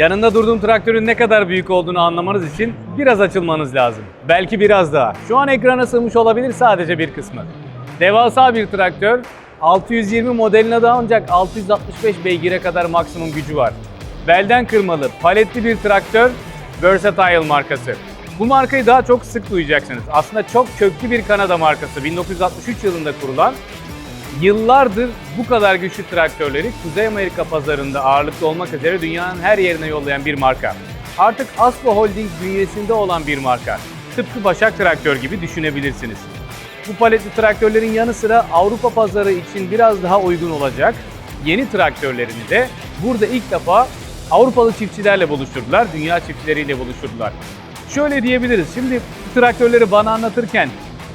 Yanında durduğum traktörün ne kadar büyük olduğunu anlamanız için biraz açılmanız lazım. Belki biraz daha. Şu an ekrana sığmış olabilir sadece bir kısmı. Devasa bir traktör. 620 modeline de ancak 665 beygire kadar maksimum gücü var. Belden kırmalı, paletli bir traktör, Versatile markası. Bu markayı daha çok sık duyacaksınız. Aslında çok köklü bir Kanada markası. 1963 yılında kurulan Yıllardır bu kadar güçlü traktörleri Kuzey Amerika pazarında ağırlıklı olmak üzere dünyanın her yerine yollayan bir marka. Artık Aspo Holding bünyesinde olan bir marka. Tıpkı Başak Traktör gibi düşünebilirsiniz. Bu paletli traktörlerin yanı sıra Avrupa pazarı için biraz daha uygun olacak yeni traktörlerini de burada ilk defa Avrupalı çiftçilerle buluşturdular, dünya çiftçileriyle buluşturdular. Şöyle diyebiliriz, şimdi traktörleri bana anlatırken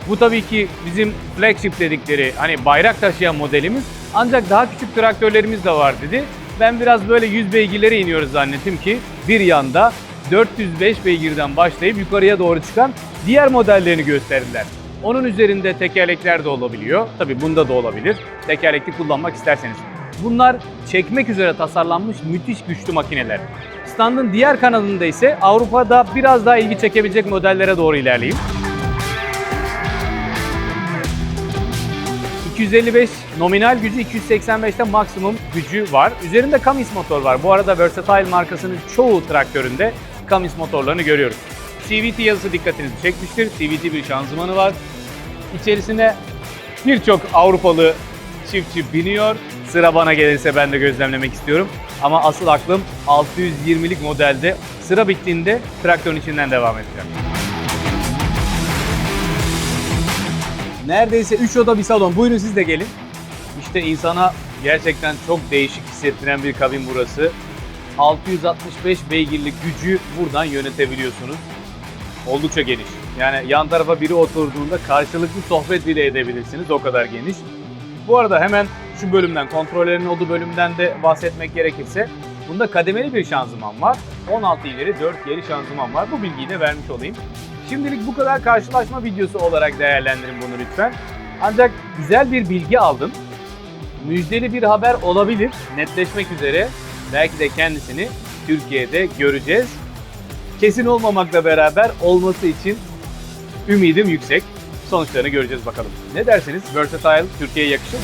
bu tabii ki bizim flagship dedikleri hani bayrak taşıyan modelimiz ancak daha küçük traktörlerimiz de var dedi. Ben biraz böyle 100 beygirlere iniyoruz zannettim ki bir yanda 405 beygirden başlayıp yukarıya doğru çıkan diğer modellerini gösterdiler. Onun üzerinde tekerlekler de olabiliyor. Tabii bunda da olabilir. Tekerlekli kullanmak isterseniz. Bunlar çekmek üzere tasarlanmış müthiş güçlü makineler. Standın diğer kanadında ise Avrupa'da biraz daha ilgi çekebilecek modellere doğru ilerleyeyim. 255 nominal gücü, 285'te maksimum gücü var. Üzerinde Cummins motor var. Bu arada Versatile markasının çoğu traktöründe Cummins motorlarını görüyoruz. CVT yazısı dikkatinizi çekmiştir. CVT bir şanzımanı var. İçerisine birçok Avrupalı çiftçi biniyor. Sıra bana gelirse ben de gözlemlemek istiyorum. Ama asıl aklım 620'lik modelde. Sıra bittiğinde traktörün içinden devam edeceğim. Neredeyse 3 oda bir salon. Buyurun siz de gelin. İşte insana gerçekten çok değişik hissettiren bir kabin burası. 665 beygirlik gücü buradan yönetebiliyorsunuz. Oldukça geniş. Yani yan tarafa biri oturduğunda karşılıklı sohbet bile edebilirsiniz. O kadar geniş. Bu arada hemen şu bölümden, kontrollerin olduğu bölümden de bahsetmek gerekirse bunda kademeli bir şanzıman var. 16 ileri 4 geri şanzıman var. Bu bilgiyi de vermiş olayım. Şimdilik bu kadar karşılaşma videosu olarak değerlendirin bunu lütfen. Ancak güzel bir bilgi aldım. Müjdeli bir haber olabilir. Netleşmek üzere. Belki de kendisini Türkiye'de göreceğiz. Kesin olmamakla beraber olması için ümidim yüksek. Sonuçlarını göreceğiz bakalım. Ne dersiniz? Versatile Türkiye'ye yakışır mı?